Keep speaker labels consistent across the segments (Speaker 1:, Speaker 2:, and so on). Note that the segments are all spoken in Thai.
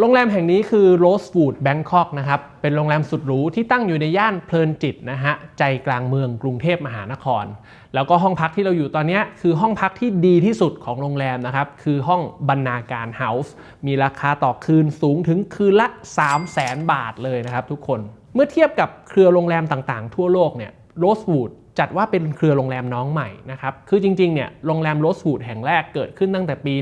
Speaker 1: โรงแรมแห่งนี้คือ Rosewood Bangkok นะครับ เป็นโรงแรมสุดหรูที่ตั้งอยู่ในย่านเพลินจิตนะฮะ ใจกลางเมืองกรุงเทพมหานคร แล้วก็ห้องพักที่เราอยู่ตอนนี้คือห้องพักที่ดีที่สุดของโรงแรมนะครับ คือห้องบรรณาการเฮาส์ มีราคาต่อคืนสูงถึงคืนละ 3 0 0แสนบาทเลยนะครับทุกคน เมื่อเทียบกับเครือโรงแรมต่างๆ ทั่วโลกเนี่ย Rosewood จัดว่าเป็นเครือโรงแรมน้องใหม่นะครับ คือจริงๆ เนี่ยโรงแรมโรสวูดแห่งแรกเกิดขึ้นตั้งแต่ปี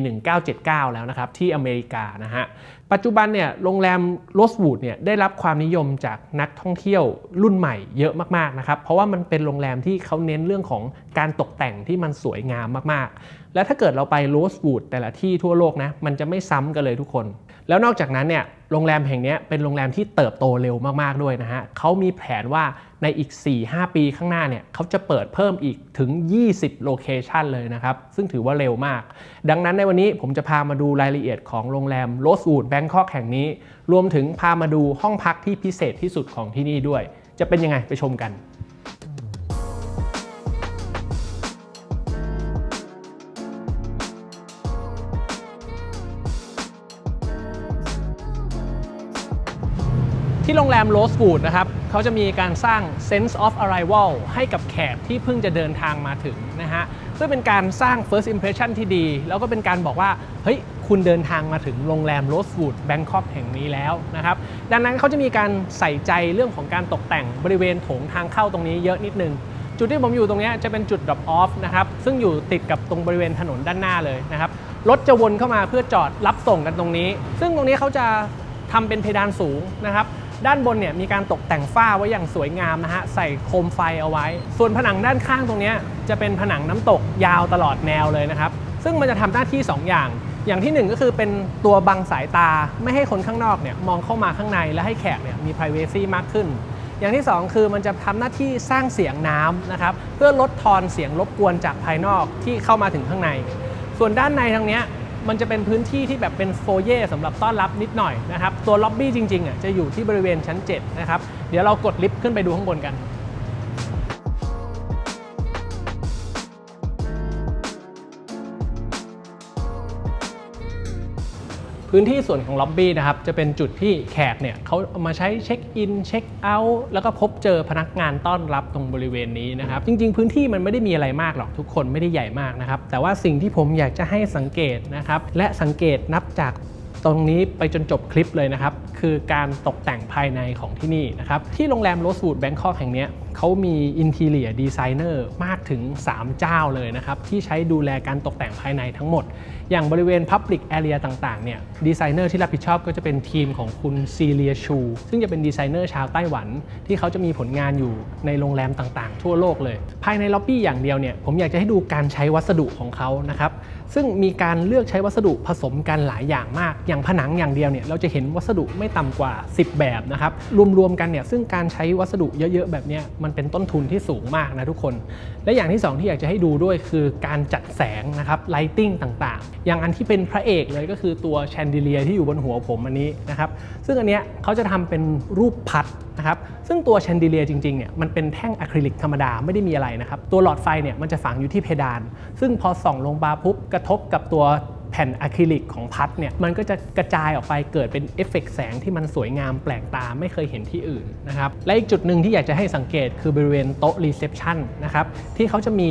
Speaker 1: 1979 แล้วนะครับ ที่อเมริกานะฮะ ปัจจุบันเนี่ยโรงแรมโรสวูดเนี่ยได้รับความนิยมจากนักท่องเที่ยวรุ่นใหม่เยอะมากๆนะครับ เพราะว่ามันเป็นโรงแรมที่เขาเน้นเรื่องของการตกแต่งที่มันสวยงามมากๆ และถ้าเกิดเราไปโรสวูดแต่ละที่ทั่วโลกนะมันจะไม่ซ้ำกันเลยทุกคน แล้วนอกจากนั้นเนี่ยโรงแรมแห่งนี้เป็นโรงแรมที่เติบโตเร็วมากๆด้วยนะฮะเขามีแผนว่าในอีก 4-5 ปีข้างหน้าเนี่ยเขาจะเปิดเพิ่มอีกถึง 20 โลเคชันเลยนะครับ ซึ่งถือว่าเร็วมาก ดังนั้นในวันนี้ผมจะพามาดูรายละเอียดของโรงแรม Rosewood Bangkok แห่งนี้ รวมถึงพามาดูห้องพักที่พิเศษที่สุดของที่นี่ด้วย จะเป็นยังไงไปชมกัน ที่โรงแรม Rosewood นะครับเขาจะมีการสร้าง sense of arrival ให้กับแขกที่เพิ่งจะเดินทางมาถึงนะฮะเพื่อเป็นการสร้าง first impression ที่ดี แล้วก็เป็นการบอกว่า เฮ้ย คุณเดินทางมาถึงโรงแรม Rosewood Bangkok แห่งนี้แล้วนะครับ ดังนั้นเขาจะมีการใส่ใจเรื่องของการตกแต่งบริเวณโถงทางเข้าตรงนี้เยอะนิดนึงจุดที่ผมอยู่ตรงนี้จะเป็นจุด drop off นะครับซึ่งอยู่ติดกับตรงบริเวณถนนด้านหน้าเลยนะครับรถจะวนเข้ามาเพื่อจอดรับส่งกันตรงนี้ ซึ่งตรงนี้เขาจะทำเป็นเพดานสูงนะครับ ด้านบนเนี่ยมีการตกแต่งฝ้าไว้อย่างสวยงามนะฮะใส่โคมไฟเอาไว้ ส่วนผนังด้านข้างตรงนี้จะเป็นผนังน้ำตกยาวตลอดแนวเลยนะครับ ซึ่งมันจะทำหน้าที่ 2 อย่าง อย่างที่ 1 ก็คือเป็นตัวบังสายตาไม่ให้คนข้างนอกเนี่ยมองเข้ามาข้างในและให้แขกเนี่ยมี p r i เวซีมากขึ้น อย่างที่ 2 คือมันจะทำหน้าที่สร้างเสียงน้ำนะครับเพื่อลดทอนเสียงรบกวนจากภายนอกที่เข้ามาถึงข้างใน ส่วนด้านในทางเนี้ย มันจะเป็นพื้นที่ที่แบบเป็นโฟเย่สำหรับต้อนรับนิดหน่อยนะครับ ตัวล็อบบี้จริงๆอะจะอยู่ที่บริเวณชั้น7นะครับ เดี๋ยวเรากดลิฟต์ขึ้นไปดูข้างบนกัน พื้นที่ส่วนของล็อบบี้นะครับจะเป็นจุดที่แขกเนี่ยเขาเอามาใช้เช็คอินเช็คเอาท์แล้วก็พบเจอพนักงานต้อนรับตรงบริเวณนี้นะครับ จริง ๆ พื้นที่มันไม่ได้มีอะไรมากหรอกทุกคนไม่ได้ใหญ่มากนะครับ แต่ว่าสิ่งที่ผมอยากจะให้สังเกตนะครับ และสังเกตนับจากตรงนี้ไปจนจบคลิปเลยนะครับ คือการตกแต่งภายในของที่นี่นะครับ ที่โรงแรม Rosewood Bangkok แห่งนี้เขามี Interior Designer มากถึง 3 เจ้าเลยนะครับ ที่ใช้ดูแลการตกแต่งภายในทั้งหมด อย่างบริเวณ Public Area ต่างๆเนี่ยดีไซเนอร์ที่รับผิดชอบก็จะเป็นทีมของคุณซีเลียชูซึ่งจะเป็นดีไซเนอร์ชาวไต้หวัน ที่เขาจะมีผลงานอยู่ในโรงแรมต่างๆ ทั่วโลกเลย ภายในล็อบบี้อย่างเดียวเนี่ยผมอยากจะให้ดูการใช้วัสดุของเขานะครับซึ่งมีการเลือกใช้วัสดุผสมกันหลายอย่างมาก อย่างผนังอย่างเดียวเนี่ยเราจะเห็นวัสดุไม่ต่ำกว่า 10 แบบนะครับรวมๆกันเนี่ยซึ่งการใช้วัสดุเยอะๆ แบบนี้มันเป็นต้นทุนที่สูงมากนะทุกคน และอย่างที่สองที่อยากจะให้ดูด้วยคือการจัดแสงนะครับไลติ้งต่างๆ อย่างอันที่เป็นพระเอกเลยก็คือตัวแชนเดเลียที่อยู่บนหัวผมอันนี้นะครับ ซึ่งอันเนี้ยเขาจะทำเป็นรูปพัดนะครับซึ่งตัวแชนเดเลียจริงๆเนี่ยมันเป็นแท่งอะคริลิกธรรมดาไม่ได้มีอะไรนะครับ ตัวหลอดไฟเนี่ยมันจะฝังอยู่ที่เพดาน ซึ่งพอส่องลงมาปุ๊บกระทบกับตัวแผ่นอะคริลิกของพัดเนี่ยมันก็จะกระจายออกไปเกิดเป็นเอฟเฟกต์แสงที่มันสวยงามแปลกตาไม่เคยเห็นที่อื่นนะครับและอีกจุดหนึ่งที่อยากจะให้สังเกตคือบริเวณโต๊ะรีเซพชันนะครับที่เขาจะมี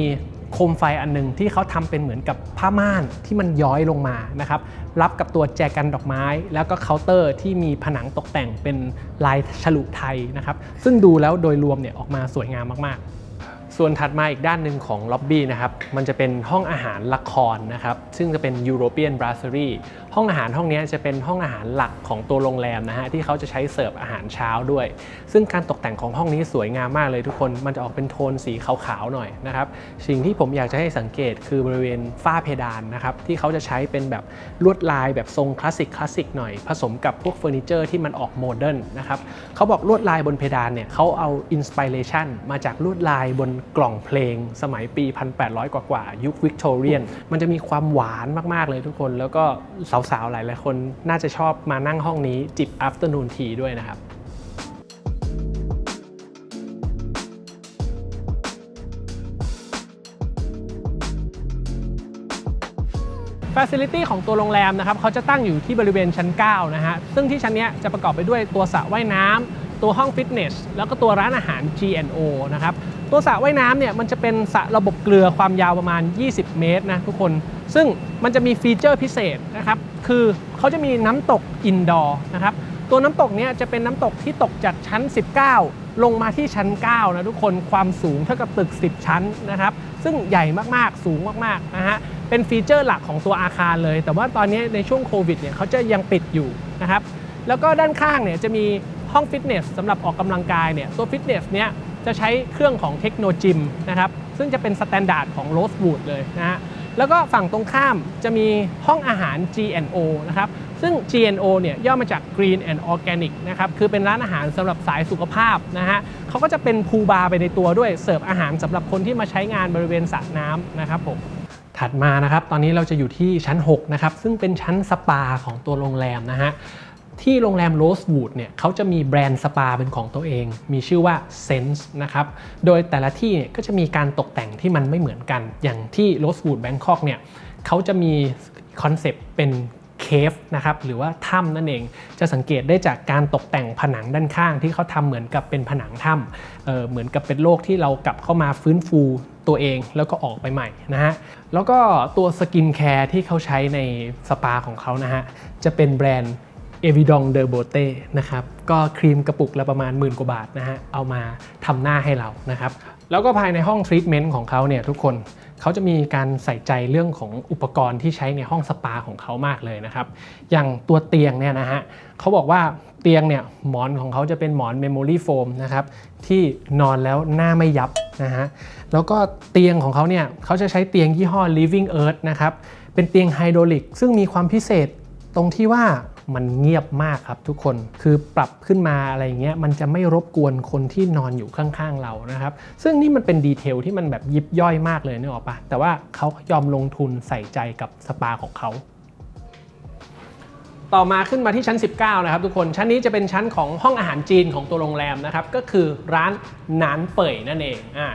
Speaker 1: โคมไฟอันหนึงที่เขาทำเป็นเหมือนกับผ้าม่านที่มันย้อยลงมานะครับรับกับตัวแจกันดอกไม้ แล้วก็เคาน์เตอร์ที่มีผนังตกแต่งเป็นลายฉลุไทยนะครับซึ่งดูแล้วโดยรวมเนี่ยออกมาสวยงามมากๆส่วนถัดมาอีกด้านหนึ่งของล็อบบี้นะครับ มันจะเป็นห้องอาหารละครนะครับ ซึ่งจะเป็น European Brasserie ห้องอาหารห้องนี้จะเป็นห้องอาหารหลักของตัวโรงแรมนะฮะที่เขาจะใช้เสิร์ฟอาหารเช้าด้วย ซึ่งการตกแต่งของห้องนี้สวยงามมากเลยทุกคนมันจะออกเป็นโทนสีขาวๆหน่อยนะครับสิ่งที่ผมอยากจะให้สังเกตคือบริเวณฝ้าเพดานนะครับที่เขาจะใช้เป็นแบบลวดลายแบบทรงคลาสสิกคลาสสิกหน่อย ผสมกับพวกเฟอร์นิเจอร์ที่มันออกโมเดิร์นนะครับเขาบอกลวดลายบนเพดานเนี่ยเขาเอาอินสปิเรชันมาจากลวดลายบนกล่องเพลง สมัยปี 1800 กว่าๆยุควิกตอเรียนมันจะมีความหวานมากๆเลยทุกคนแล้วก็สาวๆ หลายๆ คนน่าจะชอบมานั่งห้องนี้จิบ afternoon tea ด้วยนะครับท Facility ของตัวโรงแรมนะครับเขาจะตั้งอยู่ที่บริเวณชั้น 9 นะฮะ ซึ่งที่ชั้นนี้จะประกอบไปด้วยตัวสระว่ายน้ำตัวห้องฟิตเนส แล้วก็ตัวร้านอาหาร G&O นะครับ ตัวสระว่ายน้ำเนี่ยมันจะเป็นสระระบบเกลือความยาวประมาณ 20 เมตรนะทุกคน ซึ่งมันจะมีฟีเจอร์พิเศษนะครับ คือเขาจะมีน้ำตกอินดอร์นะครับ ตัวน้ำตกเนี่ยจะเป็นน้ำตกที่ตกจากชั้น 19 ลงมาที่ชั้น 9 นะทุกคน ความสูงเท่ากับตึก 10 ชั้นนะครับ ซึ่งใหญ่มากๆ สูงมากๆนะฮะ เป็นฟีเจอร์หลักของตัวอาคารเลย แต่ว่าตอนนี้ในช่วงโควิดเนี่ยเขาจะยังปิดอยู่นะครับ แล้วก็ด้านข้างเนี่ยจะมีห้องฟิตเนสสำหรับออกกำลังกายเนี่ย ตัวฟิตเนสเนี่ยจะใช้เครื่องของเทคโนจิมนะครับ ซึ่งจะเป็นสแตนดาร์ดของโรส w ูดเลยนะฮะ แล้วก็ฝั่งตรงข้ามจะมีห้องอาหาร GNO นะครับ ซึ่ง GNO เนี่ยย่อมาจาก Green and Organic นะครับ คือเป็นร้านอาหารสำหรับสายสุขภาพนะฮะเขาก็จะเป็นพูบาร์ไปในตัวด้วยเสิร์ฟอาหารสำหรับคนที่มาใช้งานบริเวณสระน้ำนะครับผมถัดมานะครับ ตอนนี้เราจะอยู่ที่ชั้น 6 นะครับ ซึ่งเป็นชั้นสปาของตัวโรงแรมนะฮะ ที่โรงแรม Rosewood เนี่ยเขาจะมีแบรนด์สปาเป็นของตัวเอง มีชื่อว่า Sense นะครับ โดยแต่ละที่เนี่ยก็จะมีการตกแต่งที่มันไม่เหมือนกัน อย่างที่ Rosewood Bangkok เนี่ยเขาจะมีคอนเซปต์เป็นเคฟนะครับหรือว่าถ้ำนั่นเองจะสังเกตได้จากการตกแต่งผนังด้านข้างที่เขาทำเหมือนกับเป็นผนังถ้ำเเหมือนกับเป็นโลกที่เรากลับเข้ามาฟื้นฟูตัวเองแล้วก็ออกไปใหม่นะฮะแล้วก็ตัวสกินแคร์ที่เขาใช้ในสปาของเขานะฮะจะเป็นแบรนด์ เอวิดองเดอโบเต้นะครับก็ครีมกระปุกละประมาณหมื่นกว่าบาทนะฮะเอามาทำหน้าให้เรานะครับแล้วก็ภายในห้องทรีทเมนต์ของเขาเนี่ยทุกคนเขาจะมีการใส่ใจเรื่องของอุปกรณ์ที่ใช้ในห้องสปาของเขามากเลยนะครับอย่างตัวเตียงเนี่ยนะฮะเขาบอกว่าเตียงเนี่ยหมอนของเขาจะเป็นหมอนเมมโมรี่โฟมนะครับที่นอนแล้วหน้าไม่ยับนะฮะแล้วก็เตียงของเขาเนี่ยเขาจะใช้เตียงยี่ห้อ Living Earth นะครับเป็นเตียงไฮดรอลิกซึ่งมีความพิเศษตรงที่ว่า มันเงียบมากครับทุกคนคือปรับขึ้นมาอะไรเงี้ยมันจะไม่รบกวนคนที่นอนอยู่ข้างๆเรานะครับ ซึ่งนี่มันเป็นดีเทลที่มันแบบยิบย่อยมากเลยนึกออกปะแต่ว่าเขายอมลงทุนใส่ใจกับสปาของเขาต่อมาขึ้นมาที่ชั้น 19 นะครับทุกคน ชั้นนี้จะเป็นชั้นของห้องอาหารจีนของตัวโรงแรมนะครับ ก็คือร้านนานเป่ยนั่นเองอ่า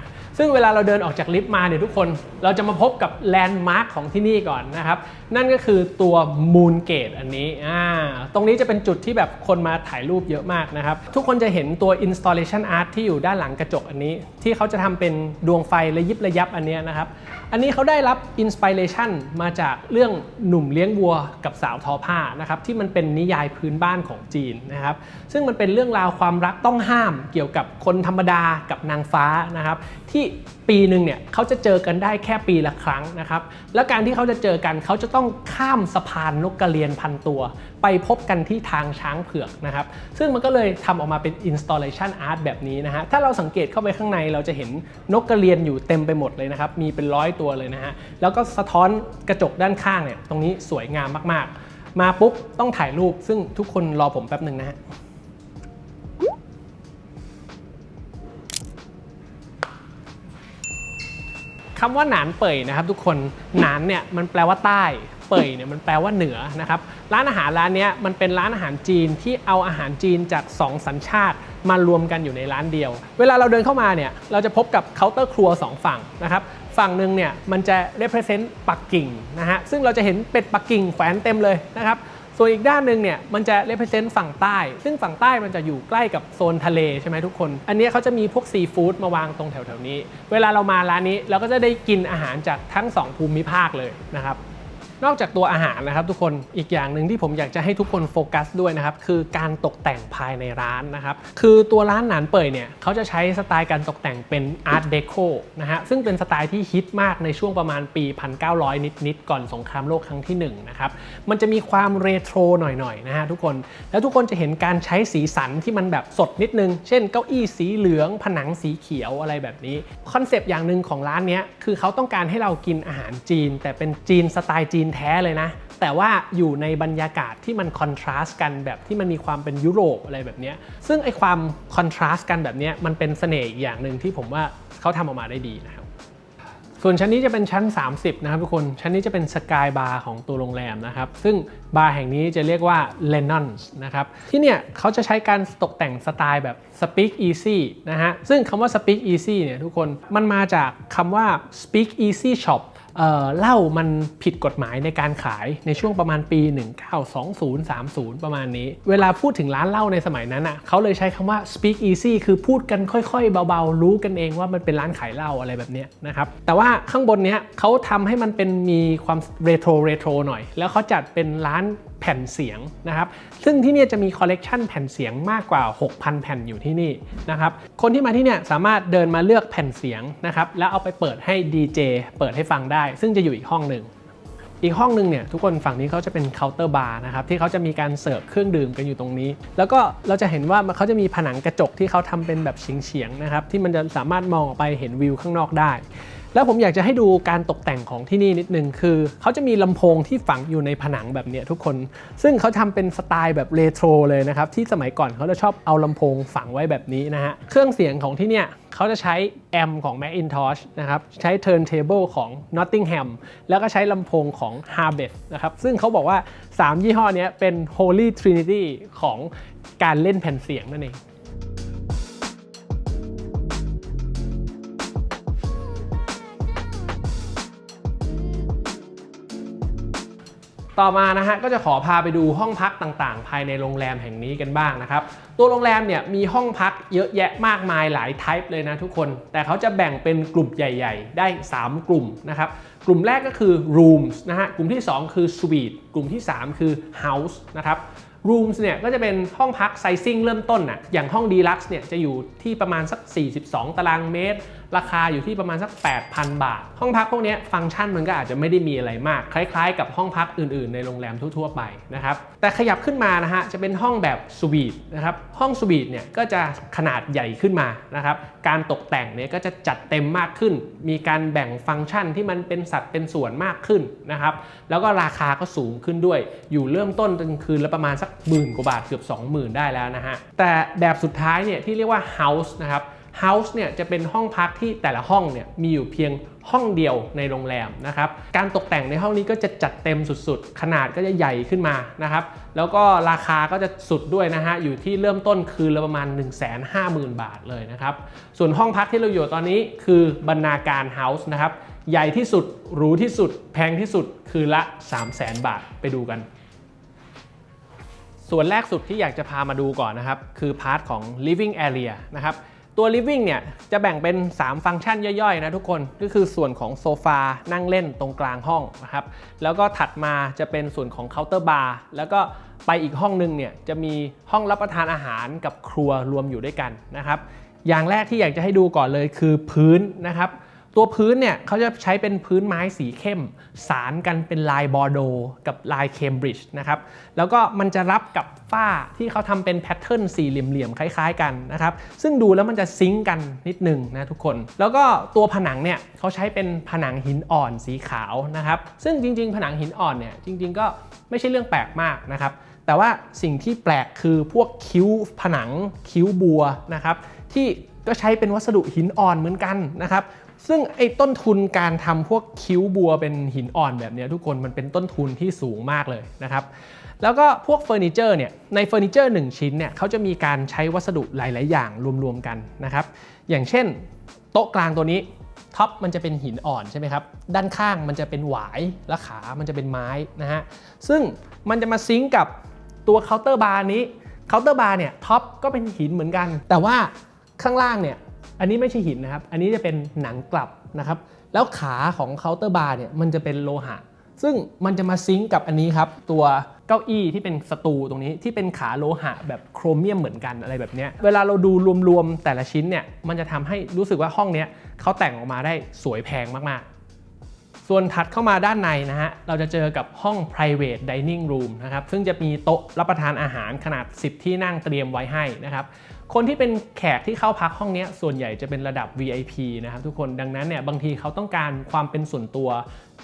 Speaker 1: ซึ่งเวลาเราเดินออกจากลิฟต์มาเนี่ยทุกคนเราจะมาพบกับแลนด์มาร์คของที่นี่ก่อนนะครับ นั่นก็คือตัวมูนเกตอันนี้อ่าตรงนี้จะเป็นจุดที่แบบคนมาถ่ายรูปเยอะมากนะครับ ทุกคนจะเห็นตัว installation art ที่อยู่ด้านหลังกระจกอันนี้ ที่เขาจะทำเป็นดวงไฟระยิบระยับอันนี้นะครับ อันนี้เขาได้รับอินสปิเรชันมาจากเรื่องหนุ่มเลี้ยงวัวกับสาวทอผ้านะครับที่มันเป็นนิยายพื้นบ้านของจีนนะครับ ซึ่งมันเป็นเรื่องราวความรักต้องห้ามเกี่ยวกับคนธรรมดากับนางฟ้านะครับที่ปีหนึ่งเนี่ยเขาจะเจอกันได้แค่ปีละครั้งนะครับแล้วการที่เขาจะเจอกันเขาจะต้องข้ามสะพานนกกระเรียนพันตัว ไปพบกันที่ทางช้างเผือกนะครับซึ่งมันก็เลยทำออกมาเป็น installation art แบบนี้นะฮะถ้าเราสังเกตเข้าไปข้างในเราจะเห็นนกกระเรียนอยู่เต็มไปหมดเลยนะครับมีเป็นร้อยตัวเลยนะฮะแล้วก็สะท้อนกระจกด้านข้างเนี่ยตรงนี้สวยงามมากๆ มาปุ๊บต้องถ่ายรูปซึ่งทุกคนรอผมแป๊บหนึ่งนะฮะ คำว่าหนานเป่ยนะครับทุกคนหนานเนี่ยมันแปลว่าใต้ เป่ยเนี่ยมันแปลว่าเหนือนะครับร้านอาหารร้านนี้มันเป็นร้านอาหารจีนที่เอาอาหารจีนจาก 2 สัญชาติมารวมกันอยู่ในร้านเดียว เวลาเราเดินเข้ามาเนี่ยเราจะพบกับเคาน์เตอร์ครัว 2 ฝั่งนะครับฝั่งหนึ่งเนี่ยมันจะ represent ปักกิ่งนะฮะซึ่งเราจะเห็นเป็ดปักกิ่งแขวนเต็มเลยนะครับ ส่วนอีกด้านหนึ่งเนี่ยมันจะ represent ฝั่งใต้ ซึ่งฝั่งใต้มันจะอยู่ใกล้กับโซนทะเลใช่ไหมทุกคน อันนี้เขาจะมีพวกซีฟู้ดมาวางตรงแถวๆนี้ เวลาเรามาร้านนี้เราก็จะได้กินอาหารจากทั้งสองภูมิภาคเลยนะครับ นอกจากตัวอาหารนะครับทุกคนอีกอย่างหนึ่งที่ผมอยากจะให้ทุกคนโฟกัสด้วยนะครับคือการตกแต่งภายในร้านนะครับคือตัวร้านหนานเป่ยเนี่ยเขาจะใช้สไตล์การตกแต่งเป็นอาร์ตเดโคนะฮะซึ่งเป็นสไตล์ที่ฮิตมากในช่วงประมาณปี 1900 นิดๆก่อนสงครามโลกครั้งที่1นะครับมันจะมีความเรโทรหน่อยๆนะฮะทุกคนแล้วทุกคนจะเห็นการใช้สีสันที่มันแบบสดนิดนึง เช่นเก้าอี้สีเหลือง ผนังสีเขียวอะไรแบบนี้คอนเซปต์อย่างหนึ่งของร้านเนี้ยคือเขาต้องการให้เรากินอาหารจีน แต่เป็นจีนสไตล์จีนแท้เลยนะ แต่ว่าอยู่ในบรรยากาศที่มันคอนทราสต์กันแบบที่มันมีความเป็นยุโรปอะไรแบบนี้ซึ่งไอความคอนทราสต์กันแบบนี้มันเป็นเสน่ห์อีกอย่างหนึ่งที่ผมว่าเขาทำออกมาได้ดีนะครับส่วนชั้นนี้จะเป็นชั้น 30 นะครับทุกคน ชั้นนี้จะเป็นสกายบาร์ของตัวโรงแรมนะครับ ซึ่งบาร์แห่งนี้จะเรียกว่า l e n o n s นะครับ ที่เนี่ยเขาจะใช้การตกแต่งสไตล์แบบ Speak Easy นะฮะ ซึ่งคำว่า Speak Easy เนี่ยทุกคน มันมาจากคำว่า Speak Easy Shop เหล้ามันผิดกฎหมายในการขายในช่วงประมาณปี 1920-30 ประมาณนี้ เวลาพูดถึงร้านเหล้าในสมัยนั้นอะเขาเลยใช้คำว่า speak easy คือพูดกันค่อยๆ เบาๆ รู้กันเองว่ามันเป็นร้านขายเหล้าอะไรแบบเนี้ยนะครับ แต่ว่าข้างบนเนี้ยเขาทำให้มันเป็นมีความเรโทรเรโทรหน่อย แล้วเขาจัดเป็นร้าน แผ่นเสียงนะครับ ซึ่งที่นี่จะมีคอลเลกชันแผ่นเสียงมากกว่า 6,000 แผ่นอยู่ที่นี่นะครับ คนที่มาที่เนี่ยสามารถเดินมาเลือกแผ่นเสียงนะครับ แล้วเอาไปเปิดให้ดีเจเปิดให้ฟังได้ ซึ่งจะอยู่อีกห้องหนึ่งอีกห้องหนึ่งเนี่ยทุกคนฝั่งนี้เขาจะเป็นเคาน์เตอร์บาร์นะครับที่เขาจะมีการเสิร์ฟเครื่องดื่มกันอยู่ตรงนี้ แล้วก็เราจะเห็นว่ามันเขาจะมีผนังกระจกที่เขาทำเป็นแบบเฉียงๆนะครับที่มันจะสามารถมองออกไปเห็นวิวข้างนอกได้ แล้วผมอยากจะให้ดูการตกแต่งของที่นี่นิดนึงคือเขาจะมีลำโพงที่ฝังอยู่ในผนังแบบเนี้ยทุกคน ซึ่งเขาทำเป็นสไตล์แบบเรโทรเลยนะครับ ที่สมัยก่อนเขาจะชอบเอาลำโพงฝังไว้แบบนี้นะฮะ เครื่องเสียงของที่เนี่ยเขาจะใช้แอมของ Macintosh นะครับ ใช้ turntable ของ Nottingham แล้วก็ใช้ลำโพงของ Harvest นะครับ ซึ่งเขาบอกว่า 3 ยี่ห้อนี้เป็น Holy Trinity ของการเล่นแผ่นเสียงนั่นเอง ต่อมานะฮะก็จะขอพาไปดูห้องพักต่างๆ ภายในโรงแรมแห่งนี้กันบ้างนะครับ ตัวโรงแรมเนี่ยมีห้องพักเยอะแยะมากมายหลายไทป์เลยนะทุกคน แต่เขาจะแบ่งเป็นกลุ่มใหญ่ ๆ ได้ 3 กลุ่มนะครับ กลุ่มแรกก็คือ rooms นะฮะ กลุ่มที่ 2 คือ suite กลุ่มที่ 3 คือ house นะครับ rooms เนี่ยก็จะเป็นห้องพักไซซิ่งเริ่มต้นน่ะอย่างห้อง deluxe เนี่ยจะอยู่ที่ประมาณสัก 42 ตารางเมตร ราคาอยู่ที่ประมาณสัก 8,000 บาท ห้องพักพวกนี้ฟังก์ชันมันก็อาจจะไม่ได้มีอะไรมาก คล้ายๆ กับห้องพักอื่นๆ ในโรงแรมทั่วๆไปนะครับแต่ขยับขึ้นมานะฮะจะเป็นห้องแบบสวีทนะครับห้องสวีทเนี่ยก็จะขนาดใหญ่ขึ้นมานะครับการตกแต่งเนี่ยก็จะจัดเต็มมากขึ้น มีการแบ่งฟังก์ชันที่มันเป็นสัดเป็นส่วนมากขึ้นนะครับแล้วก็ราคาก็สูงขึ้นด้วย อยู่เริ่มต้นกลางคืนละประมาณสักหมื่นกว่าบาทเกือบ 20,000 ได้แล้วนะฮะแต่แบบสุดท้ายเนี่ยที่เรียกว่า house นะครับ House เนี่ยจะเป็นห้องพักที่แต่ละห้องเนี่ยมีอยู่เพียงห้องเดียวในโรงแรมนะครับ การตกแต่งในห้องนี้ก็จะจัดเต็มสุดๆ ขนาดก็จะใหญ่ขึ้นมานะครับ แล้วก็ราคาก็จะสุดด้วยนะฮะ อยู่ที่เริ่มต้นคืนละประมาณ 150,000 บาทเลยนะครับ ส่วนห้องพักที่เราอยู่ตอนนี้คือบรรณาการเฮาส์นะครับ ใหญ่ที่สุด หรูที่สุด แพงที่สุด คืนละ 300,000 บาท ไปดูกันส่วนแรกสุดที่อยากจะพามาดูก่อนนะครับ คือพาร์ทของ living area นะครับ ตัว living เนี่ยจะแบ่งเป็น 3 ฟังก์ชันย่อยๆนะทุกคนก็คือส่วนของโซฟานั่งเล่นตรงกลางห้องนะครับแล้วก็ถัดมาจะเป็นส่วนของเคาน์เตอร์บาร์แล้วก็ไปอีกห้องหนึงเนี่ยจะมีห้องรับประทานอาหารกับครัวรวมอยู่ด้วยกันนะครับอย่างแรกที่อยากจะให้ดูก่อนเลยคือพื้นนะครับ ตัวพื้นเนี่ยเขาจะใช้เป็นพื้นไม้สีเข้ม สารกันเป็นลายบอร์โดกับลายเคมบริดจ์นะครับแล้วก็มันจะรับกับฝ้าที่เขาทำเป็นแพทเทิร์นสี่เหลี่ยมๆ คล้ายๆกันนะครับซึ่งดูแล้วมันจะซิงกันนิดหนึ่งนะทุกคน แล้วก็ตัวผนังเนี่ยเขาใช้เป็นผนังหินอ่อนสีขาวนะครับซึ่งจริง ๆ ผนังหินอ่อนเนี่ยจริง ๆ ก็ไม่ใช่เรื่องแปลกมากนะครับแต่ว่าสิ่งที่แปลกคือพวกคิ้วผนังคิ้วบัวนะครับที่ก็ใช้เป็นวัสดุหินอ่อนเหมือนกันนะครับ ซึ่งไอ้ต้นทุนการทำพวกคิ้วบัวเป็นหินอ่อนแบบนี้ทุกคนมันเป็นต้นทุนที่สูงมากเลยนะครับ แล้วก็พวกเฟอร์นิเจอร์เนี่ยในเฟอร์นิเจอร์1ชิ้นเนี่ยเขาจะมีการใช้วัสดุหลาย ๆ อย่างรวม ๆ กันนะครับ อย่างเช่น โต๊ะกลางตัวนี้ท็อปมันจะเป็นหินอ่อนใช่ไหมครับ ด้านข้างมันจะเป็นหวายและขามันจะเป็นไม้นะฮะ ซึ่งมันจะมาซิงกับตัวเคาน์เตอร์บาร์นี้ เคาน์เตอร์บาร์เนี่ยท็อปก็เป็นหินเหมือนกัน แต่ว่าข้างล่างเนี่ย อันนี้ไม่ใช่หินนะครับ อันนี้จะเป็นหนังกลับนะครับ แล้วขาของเคาน์เตอร์บาร์เนี่ยมันจะเป็นโลหะ ซึ่งมันจะมาซิงก์กับอันนี้ครับ ตัวเก้าอี้ที่เป็นสตูตรงนี้ที่เป็นขาโลหะแบบโครเมียมเหมือนกันอะไรแบบเนี้ยเวลาเราดูรวมๆแต่ละชิ้นเนี่ยมันจะทำให้รู้สึกว่าห้องเนี้ยเขาแต่งออกมาได้สวยแพงมากๆ ส่วนถัดเข้ามาด้านในนะฮะ เราจะเจอกับห้อง private dining room นะครับ ซึ่งจะมีโต๊ะรับประทานอาหารขนาด 10 ที่นั่งเตรียมไว้ให้นะครับ คนที่เป็นแขกที่เข้าพักห้องนี้ส่วนใหญ่จะเป็นระดับ VIP นะครับทุกคน ดังนั้นเนี่ยบางทีเขาต้องการความเป็นส่วนตัว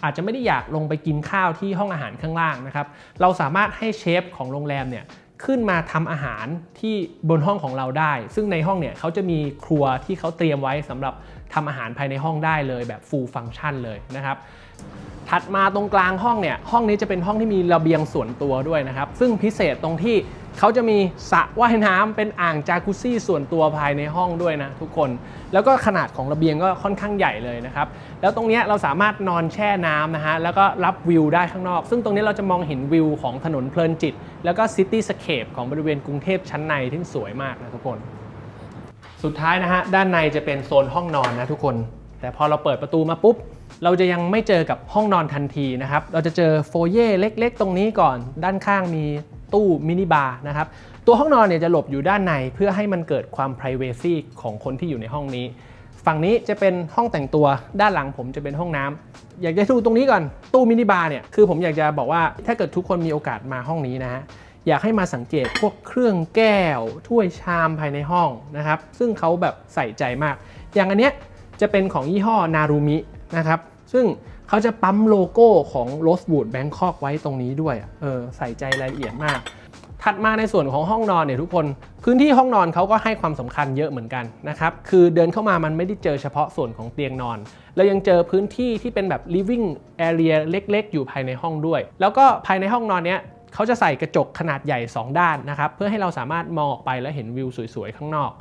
Speaker 1: อาจจะไม่ได้อยากลงไปกินข้าวที่ห้องอาหารข้างล่างนะครับ เราสามารถให้เชฟของโรงแรมเนี่ยขึ้นมาทำอาหารที่บนห้องของเราได้ ซึ่งในห้องเนี่ยเขาจะมีครัวที่เขาเตรียมไว้สำหรับ ทำอาหารภายในห้องได้เลยแบบ full function เลยนะครับถัดมาตรงกลางห้องเนี่ยห้องนี้จะเป็นห้องที่มีระเบียงส่วนตัวด้วยนะครับ ซึ่งพิเศษตรงที่เขาจะมีสระว่ายน้ำเป็นอ่างจากุซี่ส่วนตัวภายในห้องด้วยนะทุกคน แล้วก็ขนาดของระเบียงก็ค่อนข้างใหญ่เลยนะครับ แล้วตรงนี้เราสามารถนอนแช่น้ำนะฮะแล้วก็รับวิวได้ข้างนอก ซึ่งตรงนี้เราจะมองเห็นวิวของถนนเพลินจิต แล้วก็ซิตี้สเคปของบริเวณกรุงเทพชั้นในที่สวยมากนะทุกคน สุดท้ายนะฮะด้านในจะเป็นโซนห้องนอนนะทุกคน แต่พอเราเปิดประตูมาปุ๊บ เราจะยังไม่เจอกับห้องนอนทันทีนะครับ เราจะเจอโฟเย่เล็กๆ ตรงนี้ก่อน ด้านข้างมีตู้มินิบาร์นะครับ ตัวห้องนอนเนี่ยจะหลบอยู่ด้านในเพื่อให้มันเกิดความ p r i เวซีของคนที่อยู่ในห้องนี้ ฝั่งนี้จะเป็นห้องแต่งตัวด้านหลังผมจะเป็นห้องน้ำอยากจะดูตรงนี้ก่อนตู้มินิบาร์เนี่ยคือผมอยากจะบอกว่าถ้าเกิดทุกคนมีโอกาสมาห้องนี้นะฮะ อยากให้มาสังเกตพวกเครื่องแก้ว ถ้วยชามภายในห้องนะครับ ซึ่งเขาแบบใส่ใจมาก อย่างอันเนี้ยจะเป็นของยี่ห้อนารุมินะครับ ซึ่งเขาจะปั๊มโลโก้ของ Rosewood Bangkok ไว้ตรงนี้ด้วยเออใส่ใจรายละเอียดมาก ถัดมาในส่วนของห้องนอนเนี่ยทุกคน พื้นที่ห้องนอนเขาก็ให้ความสำคัญเยอะเหมือนกันนะครับ คือเดินเข้ามามันไม่ได้เจอเฉพาะส่วนของเตียงนอน เรายังเจอพื้นที่ที่เป็นแบบ living area เล็กๆ อยู่ภายในห้องด้วย แล้วก็ภายในห้องนอนเนี้ย เขาจะใส่กระจกขนาดใหญ่ 2 ด้านนะครับเพื่อให้เราสามารถมองออกไปแล้วเห็นวิวสวยๆข้างนอก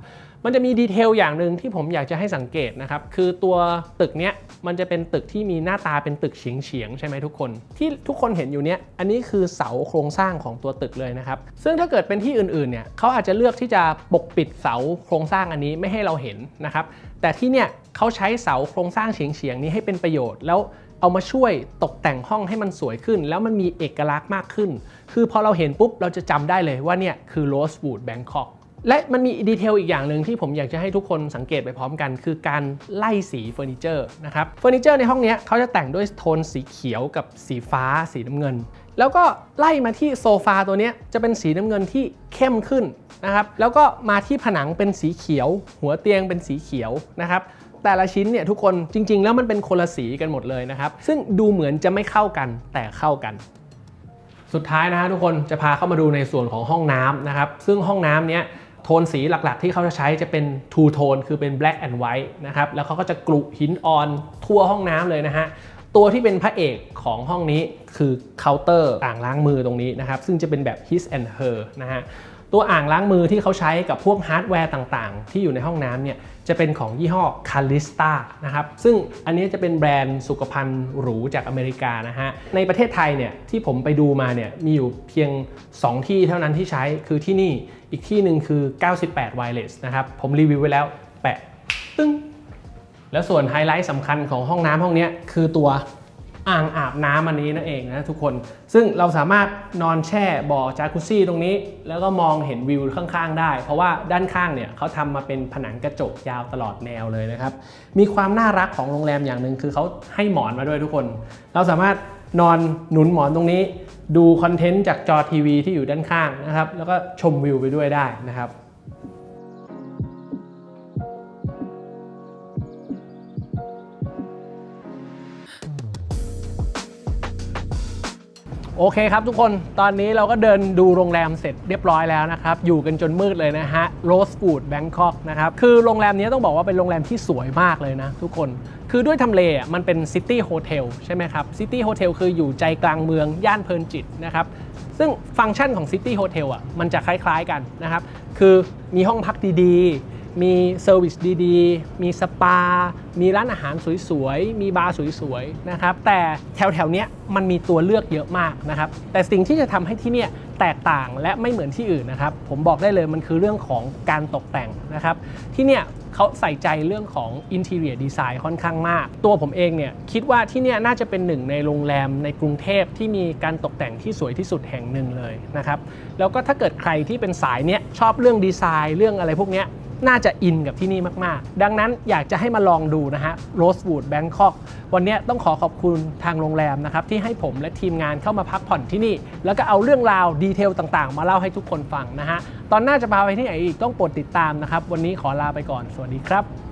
Speaker 1: มันจะมีดีเทลอย่างหนึ่งที่ผมอยากจะให้สังเกตนะครับคือตัวตึกเนี้ยมันจะเป็นตึกที่มีหน้าตาเป็นตึกเฉียงเฉียงๆใช่ไหมทุกคน ที่ทุกคนเห็นอยู่เนี้ยอันนี้คือเสาโครงสร้างของตัวตึกเลยนะครับซึ่งถ้าเกิดเป็นที่อื่นๆเนี่ยเขาอาจจะเลือกที่จะปกปิดเสาโครงสร้างอันนี้ไม่ให้เราเห็นนะครับแต่ที่เนี่ยเขาใช้เสาโครงสร้างเฉียงเฉียงๆนี้ให้เป็นประโยชน์แล้วเอามาช่วยตกแต่งห้องให้มันสวยขึ้น แล้วมันมีเอกลักษณ์มากขึ้น คือพอเราเห็นปุ๊บเราจะจำได้เลยว่าเนี่ยคือ Rosewood Bangkok และมันมีดีเทลอีกอย่างหนึ่งที่ผมอยากจะให้ทุกคนสังเกตไปพร้อมกัน คือการไล่สีเฟอร์นิเจอร์นะครับเฟอร์นิเจอร์ในห้องนี้เขาจะแต่งด้วยโทนสีเขียวกับสีฟ้าสีน้ำเงิน แล้วก็ไล่มาที่โซฟาตัวนี้จะเป็นสีน้ำเงินที่เข้มขึ้นนะครับแล้วก็มาที่ผนังเป็นสีเขียว หัวเตียงเป็นสีเขียวนะครับแต่ละชิ้นเนี่ยทุกคนจริง ๆ แล้วมันเป็นคนละสีกันหมดเลยนะครับซึ่งดูเหมือนจะไม่เข้ากันแต่เข้ากัน สุดท้ายนะฮะทุกคนจะพาเข้ามาดูในส่วนของห้องน้ำนะครับ ซึ่งห้องน้ำเนี้ยโทนสีหลักๆ ที่เขาจะใช้จะเป็น two tone คือเป็น black and white นะครับ แล้วเขาก็จะกลุหินอ่อนทั่วห้องน้ำเลยนะฮะตัวที่เป็นพระเอกของห้องนี้คือเคาน์เตอร์อ่างล้างมือตรงนี้นะครับ ซึ่งจะเป็นแบบ his and her นะฮะ ตัวอ่างล้างมือที่เขาใช้กับพวกฮาร์ดแวร์ต่างๆ ที่อยู่ในห้องน้ำเนี่ยจะเป็นของยี่ห้อ Calista นะครับซึ่งอันนี้จะเป็นแบรนด์สุขภัณฑ์หรูจากอเมริกานะฮะในประเทศไทยเนี่ยที่ผมไปดูมาเนี่ยมีอยู่เพียง 2 ที่เท่านั้นที่ใช้คือที่นี่อีกที่หนึ่งคือ 98 Wireless นะครับผมรีวิวไว้แล้วแปะตึ้งแล้วส่วนไฮไลท์สำคัญของห้องน้ำห้องนี้คือตัว อ่างอาบน้ำอันนี้นั่นเองนะทุกคน ซึ่งเราสามารถนอนแช่บ่อจากุซี่ตรงนี้ แล้วก็มองเห็นวิวข้างๆได้ เพราะว่าด้านข้างเนี่ยเขาทำมาเป็นผนังกระจกยาวตลอดแนวเลยนะครับ มีความน่ารักของโรงแรมอย่างหนึ่งคือเขาให้หมอนมาด้วยทุกคน เราสามารถนอนหนุนหมอนตรงนี้ ดูคอนเทนต์จากจอทีวีที่อยู่ด้านข้างนะครับ แล้วก็ชมวิวไปด้วยได้นะครับ โอเคครับทุกคนตอนนี้เราก็เดินดูโรงแรมเสร็จเรียบร้อยแล้วนะครับ อยู่กันจนมืดเลยนะฮะ Rosewood Bangkok นะครับ คือโรงแรมนี้ต้องบอกว่าเป็นโรงแรมที่สวยมากเลยนะทุกคนคือด้วยทำเลมันเป็นซิตี้โฮเทลใช่ไหมครับซิตี้โฮเทลคืออยู่ใจกลางเมืองย่านเพลินจิตนะครับซึ่งฟังก์ชันของซิตี้โฮเทลอะมันจะคล้ายๆกันนะครับคือมีห้องพักดีๆ มีเซอร์วิสดีๆ มีสปา มีร้านอาหารสวยๆ มีบาร์สวยๆ นะครับ แต่แถวๆ เนี้ยมันมีตัวเลือกเยอะมากนะครับ แต่สิ่งที่จะทำให้ที่เนี่ยแตกต่างและไม่เหมือนที่อื่นนะครับ ผมบอกได้เลยมันคือเรื่องของการตกแต่งนะครับ ที่เนี่ยเขาใส่ใจเรื่องของ interior design ค่อนข้างมาก ตัวผมเองเนี่ยคิดว่าที่เนี่ยน่าจะเป็นหนึ่งในโรงแรมในกรุงเทพที่มีการตกแต่งที่สวยที่สุดแห่งหนึ่งเลยนะครับ แล้วก็ถ้าเกิดใครที่เป็นสายเนี้ยชอบเรื่องดีไซน์เรื่องอะไรพวกเนี้ย น่าจะอินกับที่นี่มาก ๆ ดังนั้นอยากจะให้มาลองดูนะฮะ Rosewood Bangkok วันนี้ต้องขอขอบคุณทางโรงแรมนะครับ ที่ให้ผมและทีมงานเข้ามาพักผ่อนที่นี่ แล้วก็เอาเรื่องราวดีเทลต่าง ๆ มาเล่าให้ทุกคนฟังนะฮะ ตอนหน้าจะพาไปที่ไหนอีกต้องโปรดติดตามนะครับ วันนี้ขอลาไปก่อน สวัสดีครับ